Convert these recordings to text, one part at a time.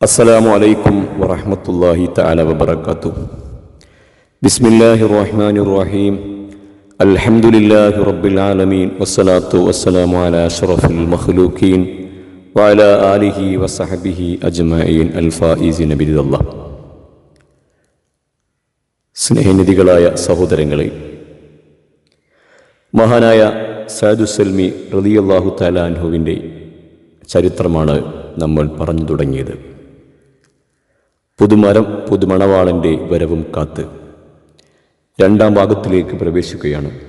അസ്സലാമു അലൈക്കും വറഹമത്തല്ലാഹി തആല വബറകാത്തു ബിസ്മില്ലാഹി റഹ്മാനിർ റഹീം അൽഹംദുലില്ലാഹി റബ്ബിൽ ആലമീൻ വസ്സലാത്തു വസ്സലാമു അലാ അഷ്റഫിൽ മഖ്ലൂഖീൻ. വഅല ആലിഹി വസഹബിഹി അജ്മഈൻ. അൽ ഫായിസിന ബിരിദല്ലാഹ് സ്നേഹനിധികളായ സഹോദരങ്ങളെ മഹാനായ സയദു സൽമി റളിയല്ലാഹു തആല അൻഹുവിന്റെ ചരിത്രമാണ് നമ്മൾ പറഞ്ഞു തുടങ്ങിയത്. പുതുമരം പുതുമണവാളന്റെ വരവും കാത്ത്. രണ്ടാം ഭാഗത്തിലേക്ക് പ്രവേശിക്കുകയാണ്.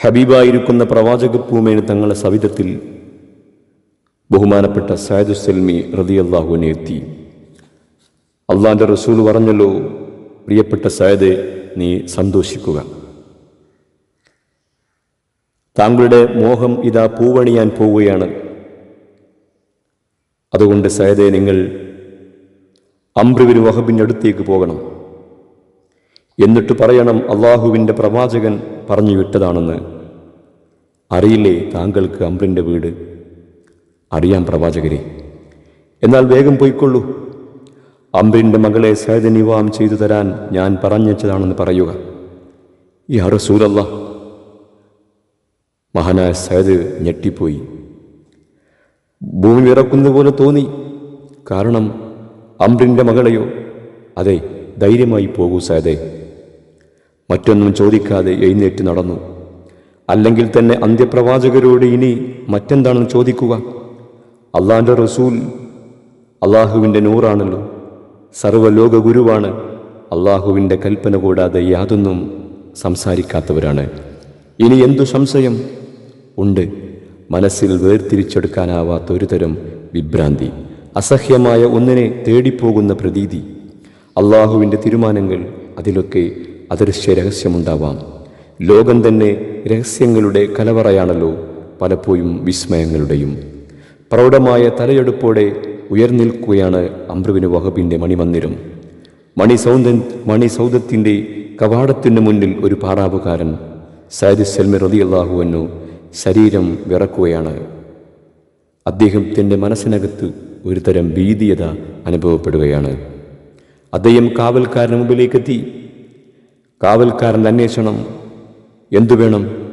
ഹബീബായിരിക്കുന്ന പ്രവാചക പൂമേന് തങ്ങളുടെ സവിധത്തിൽ ബഹുമാനപ്പെട്ട സായദു സൽമി അള്ളാഹുവിനെ എത്തി. അള്ളാന്റെ റസൂൽ പറഞ്ഞല്ലോ പ്രിയപ്പെട്ട സയദെ നീ സന്തോഷിക്കുക. താങ്കളുടെ മോഹം ഇതാ പൂവണിയാൻ പോവുകയാണ്. അതുകൊണ്ട് സയദെ നിങ്ങൾ അംബ്രുവിന് വഹബിന്റെ അടുത്തേക്ക് പോകണം. എന്നിട്ട് പറയണം അള്ളാഹുവിന്റെ പ്രവാചകൻ പറഞ്ഞു വിട്ടതാണെന്ന്. അറിയില്ലേ താങ്കൾക്ക് അംബ്രിന്റെ വീട്? അറിയാം പ്രവാചകരെ. എന്നാൽ വേഗം പോയിക്കൊള്ളൂ. അംബ്രിന്റെ മകളെ സേതനിവാം നിവാം ചെയ്തു തരാൻ ഞാൻ പറഞ്ഞതാണെന്ന് പറയുക. യാ റസൂലല്ല. മഹാനായ സേത് ഞെട്ടിപ്പോയി. ഭൂമി വിറക്കുന്ന പോലെ തോന്നി. കാരണം അമ്രിന്റെ മകളെയോ? അതെ ധൈര്യമായി പോകൂ സാദേ. മറ്റൊന്നും ചോദിക്കാതെ എഴുന്നേറ്റ് നടന്നു. അല്ലെങ്കിൽ തന്നെ അന്ത്യപ്രവാചകരോട് ഇനി മറ്റെന്താണെന്ന് ചോദിക്കുക? അള്ളാന്റെ റസൂൽ അള്ളാഹുവിന്റെ നൂറാണല്ലോ. സർവലോക ഗുരുവാണ്. അള്ളാഹുവിന്റെ കൽപ്പന കൂടാതെ യാതൊന്നും സംസാരിക്കാത്തവരാണ്. ഇനി എന്തു സംശയം? ഉണ്ട്. മനസ്സിൽ വേർതിരിച്ചെടുക്കാനാവാത്ത ഒരു തരം വിഭ്രാന്തി. അസഹ്യമായ ഒന്നിനെ തേടിപ്പോകുന്ന പ്രതീതി. അള്ളാഹുവിന്റെ തീരുമാനങ്ങൾ അതിലൊക്കെ അദൃശ്യ രഹസ്യമുണ്ടാവാം. ലോകം തന്നെ രഹസ്യങ്ങളുടെ കലവറയാണല്ലോ പലപ്പോഴും വിസ്മയങ്ങളുടെയും. പ്രൗഢമായ തലയെടുപ്പോടെ ഉയർന്നിൽക്കുകയാണ് അമ്രുവിന് വഹബിന്റെ മണിമന്ദിരം. മണിസൗന്ദ മണിസൗദത്തിന്റെ കവാടത്തിന് മുന്നിൽ ഒരു പാറാവുകാരൻ സൈദ് സൽമി റതി അള്ളാഹുവന്നു ശരീരം വിറക്കുകയാണ്. അദ്ദേഹത്തിന്റെ മനസ്സിനകത്ത് ഒരു തരം ഭീതിയത അനുഭവപ്പെടുകയാണ്. അദ്ദേഹം കാവൽക്കാരന് മുമ്പിലേക്കെത്തി. കാവൽക്കാരന്റെ അന്വേഷണം എന്തു വേണം?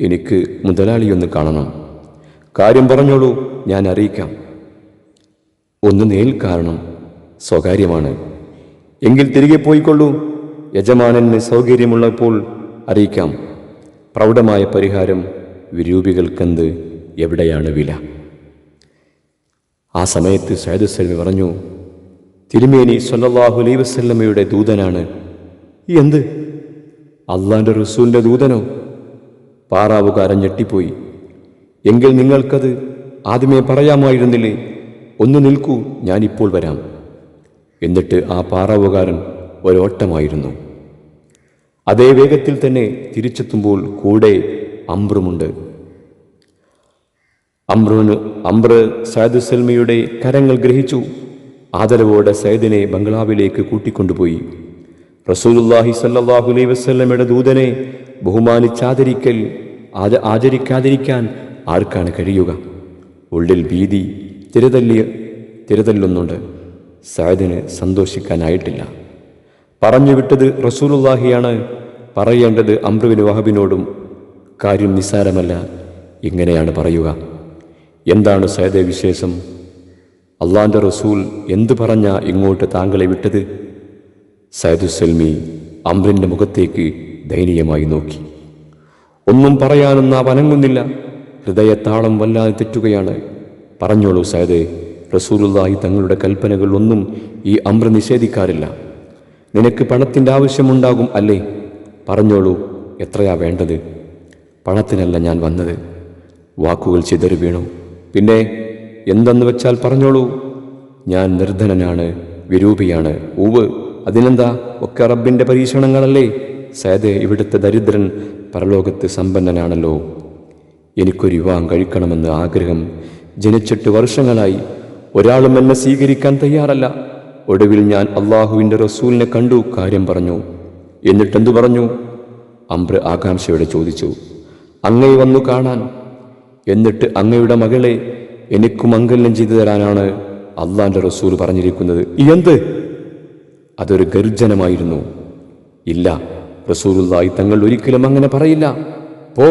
എനിക്ക് മുതലാളിയൊന്ന് കാണണം. കാര്യം പറഞ്ഞോളൂ ഞാൻ അറിയിക്കാം. ഒന്ന് നേൽ കാരണം സ്വകാര്യമാണ്. എങ്കിൽ തിരികെ പോയിക്കൊള്ളൂ. യജമാനന് സൗകര്യമുള്ളപ്പോൾ അറിയിക്കാം. പ്രൗഢമായ പരിഹാരം വിരൂപികൾക്കെന്ത്? എവിടെയാണ് വില? ആ സമയത്ത് സൈദ് സൽമി പറഞ്ഞു തിരുമേനി സൊല്ലാഹു അലൈ വസല്ലമയുടെ ദൂതനാണ്. എന്ത്? അള്ളാന്റെ റസൂലിന്റെ ദൂതനോ? പാറാവുകാരൻ ഞെട്ടിപ്പോയി. എങ്കിൽ നിങ്ങൾക്കത് ആദ്യമേ പറയാമായിരുന്നില്ലേ? ഒന്ന് നിൽക്കൂ ഞാനിപ്പോൾ വരാം. എന്നിട്ട് ആ പാറാവുകാരൻ ഒരോട്ടമായിരുന്നു. അതേ വേഗത്തിൽ തന്നെ തിരിച്ചെത്തുമ്പോൾ കൂടെ അമ്രുമുണ്ട്. അമ്രുവിന് അമ്ര സയദ് സൽമിയുടെ കരങ്ങൾ ഗ്രഹിച്ചു. ആദരവോടെ സൈദിനെ ബംഗ്ലാവിലേക്ക് കൂട്ടിക്കൊണ്ടുപോയി. റസൂലുല്ലാഹി സല്ലാഹു അലൈ വസ്ലമയുടെ ദൂതനെ ബഹുമാനിച്ചാദരിക്കൽ ആദ ആചരിക്കാതിരിക്കാൻ ആർക്കാണ് കഴിയുക? ഉള്ളിൽ ഭീതി തിരതല്ലിയ തിരതല്ലുന്നുണ്ട്. സയദിന് സന്തോഷിക്കാനായിട്ടില്ല. പറഞ്ഞു വിട്ടത് റസൂലുല്ലാഹിയാണ് പറയേണ്ടത് അമ്രുവിന് വഹബിനോടും. കാര്യം നിസ്സാരമല്ല. ഇങ്ങനെയാണ് പറയുക. എന്താണ് സയദ വിശേഷം? അള്ളാന്റെ റസൂൽ എന്തു പറഞ്ഞ ഇങ്ങോട്ട് താങ്കളെ വിട്ടത്? സയദു സൽമി അമ്രിന്റെ മുഖത്തേക്ക് ദയനീയമായി നോക്കി. ഒന്നും പറയാനൊന്നും ആ വനങ്ങുന്നില്ല ഹൃദയത്താളം വല്ലാതെ തെറ്റുകയാണ്. പറഞ്ഞോളൂ സയദേ റസൂലുള്ളാഹി തങ്ങളുടെ കൽപ്പനകൾ ഒന്നും ഈ അമ്ര നിഷേധിക്കാറില്ല. നിനക്ക് പണത്തിന്റെ ആവശ്യമുണ്ടാകും അല്ലേ? പറഞ്ഞോളൂ എത്രയാ വേണ്ടത്? പണത്തിനല്ല ഞാൻ വന്നത്. വാക്കുകൾ ചിതറി വീണു. പിന്നെ എന്തെന്ന് വെച്ചാൽ പറഞ്ഞോളൂ. ഞാൻ നിർധനനാണ് വിരൂപിയാണ്. ഊവ് അതിനെന്താ? ഒക്കെ റബ്ബിന്റെ പരീക്ഷണങ്ങളല്ലേ? സയദേ ഇവിടുത്തെ ദരിദ്രൻ പരലോകത്ത് സമ്പന്നനാണല്ലോ. എനിക്കൊരു വിവാഹം കഴിക്കണമെന്ന് ആഗ്രഹം. ജനിച്ചിട്ട് വർഷങ്ങളായി ഒരാളും എന്നെ സ്വീകരിക്കാൻ തയ്യാറല്ല. ഒടുവിൽ ഞാൻ അള്ളാഹുവിന്റെ റസൂലിനെ കണ്ടു കാര്യം പറഞ്ഞു. എന്നിട്ടെന്തു പറഞ്ഞു? അംബ്ര ആകാംക്ഷയോടെ ചോദിച്ചു. അങ്ങേ വന്നു കാണാൻ. എന്നിട്ട് അങ്ങയുടെ മകളെ എനിക്ക് മംഗല്യം ചെയ്തു തരാനാണ് അള്ളാന്റെ റസൂൽ പറഞ്ഞിരിക്കുന്നത്. എന്ത് അതൊരു ഗർജനമായിരുന്നു ഇല്ല റസൂലുള്ളാഹി തങ്ങൾ ഒരിക്കലും അങ്ങനെ പറയില്ല. പോ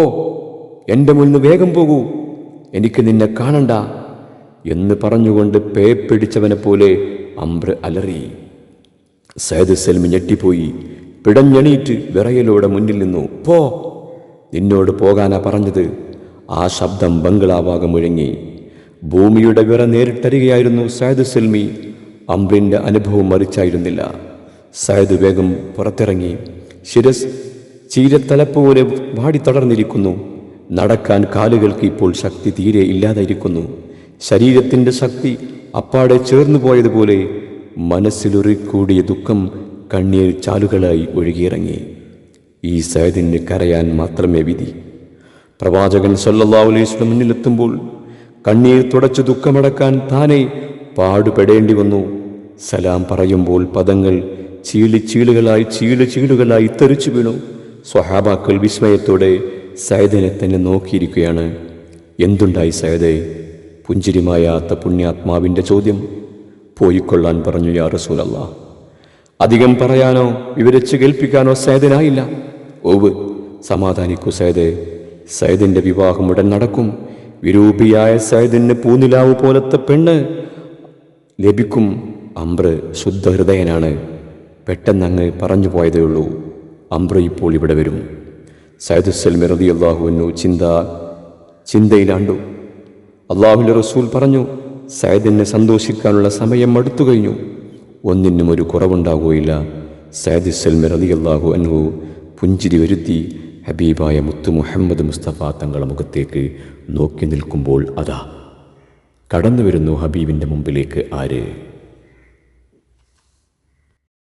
എന്റെ മുന്നിൽ വേഗം പോകൂ. എനിക്ക് നിന്നെ കാണണ്ട എന്ന് പറഞ്ഞുകൊണ്ട് പേ പിടിച്ചവനെ പോലെ അമ്പ്ര അലറി. സയദ് സെൽമി ഞെട്ടിപ്പോയി. പിടഞ്ഞെണീറ്റ് വിറയലോടെ മുന്നിൽ നിന്നു. പോ നിന്നോട് പോകാനാ പറഞ്ഞത്. ആ ശബ്ദം ബംഗ്ലാവാകെ മുഴങ്ങി ഭൂമിയുടെ വിറ നേരിട്ടരികയായിരുന്നു സയദ് സെൽമി. അമ്പിന്റെ അനുഭവം മറിച്ചായിരുന്നില്ല. സയദ് വേഗം പുറത്തിറങ്ങി. ശിരസ് ചീരത്തലപ്പ് പോലെ വാടിത്തളർന്നിരിക്കുന്നു നടക്കാൻ കാലുകൾക്ക് ഇപ്പോൾ ശക്തി തീരെ ഇല്ലാതായിരിക്കുന്നു. ശരീരത്തിന്റെ ശക്തി അപ്പാടെ ചേർന്നു പോയതുപോലെ മനസ്സിലൊറിക്കൂടിയ ദുഃഖം കണ്ണീർ ചാലുകളായി ഒഴുകിയിറങ്ങി. ഈ സൈദിന് കരയാൻ മാത്രമേ വിധി. പ്രവാചകൻ സല്ലല്ലാഹു അലൈഹി വസല്ലം മുന്നിലെത്തുമ്പോൾ കണ്ണീർ തുടച്ചു ദുഃഖമടക്കാൻ താനെ പാടുപെടേണ്ടി വന്നു. സലാം പറയുമ്പോൾ പദങ്ങൾ ചീളി ചീളുകളായി ചീളു ചീളുകളായി തെറിച്ചു വീണു. സ്വഹാബാക്കൾ വിസ്മയത്തോടെ സയദിനെ തന്നെ നോക്കിയിരിക്കുകയാണ്. എന്തുണ്ടായി സയദേ? പുഞ്ചിരിമായാത്ത പുണ്യാത്മാവിന്റെ ചോദ്യം. പോയിക്കൊള്ളാൻ പറഞ്ഞു യാ റസൂലല്ല അധികം പറയാനോ വിവരിച്ച് കേൾപ്പിക്കാനോ സൈദനായില്ല ഓവ് സമാധാനിക്കൂ സൈദേ സൈദിന്റെ വിവാഹം ഉടൻ നടക്കും. വിരൂപിയായ സൈദിന് പൂനിലാവ് പോലത്തെ പെണ്ണ് ലഭിക്കും. അമ്ര ശുദ്ധഹൃദയനാണ്. പെട്ടെന്ന് അങ്ങ് പറഞ്ഞു പോയതേ ഉള്ളൂ. അമ്പ്ര ഇപ്പോൾ ഇവിടെ വരും. സൈദ് സൽമി റതി അള്ളാഹുവിനു ചിന്ത ചിന്തയിലാണ്ടു. അള്ളാഹുവിന്റെ റസൂൽ പറഞ്ഞു സൈദിനെ സന്തോഷിക്കാനുള്ള സമയം അടുത്തു കഴിഞ്ഞു. ഒന്നിനും ഒരു കുറവുണ്ടാകുകയില്ല സൈദ് സൽമി റതി അള്ളാഹു അൻഹു പുഞ്ചിരി വരുത്തി ഹബീബായ മുത്തു മുഹമ്മദ് മുസ്തഫ തങ്ങളുടെ മുഖത്തേക്ക് നോക്കി നിൽക്കുമ്പോൾ അതാ. കടന്നു വരുന്നു ഹബീബിന്റെ മുമ്പിലേക്ക് ആര്?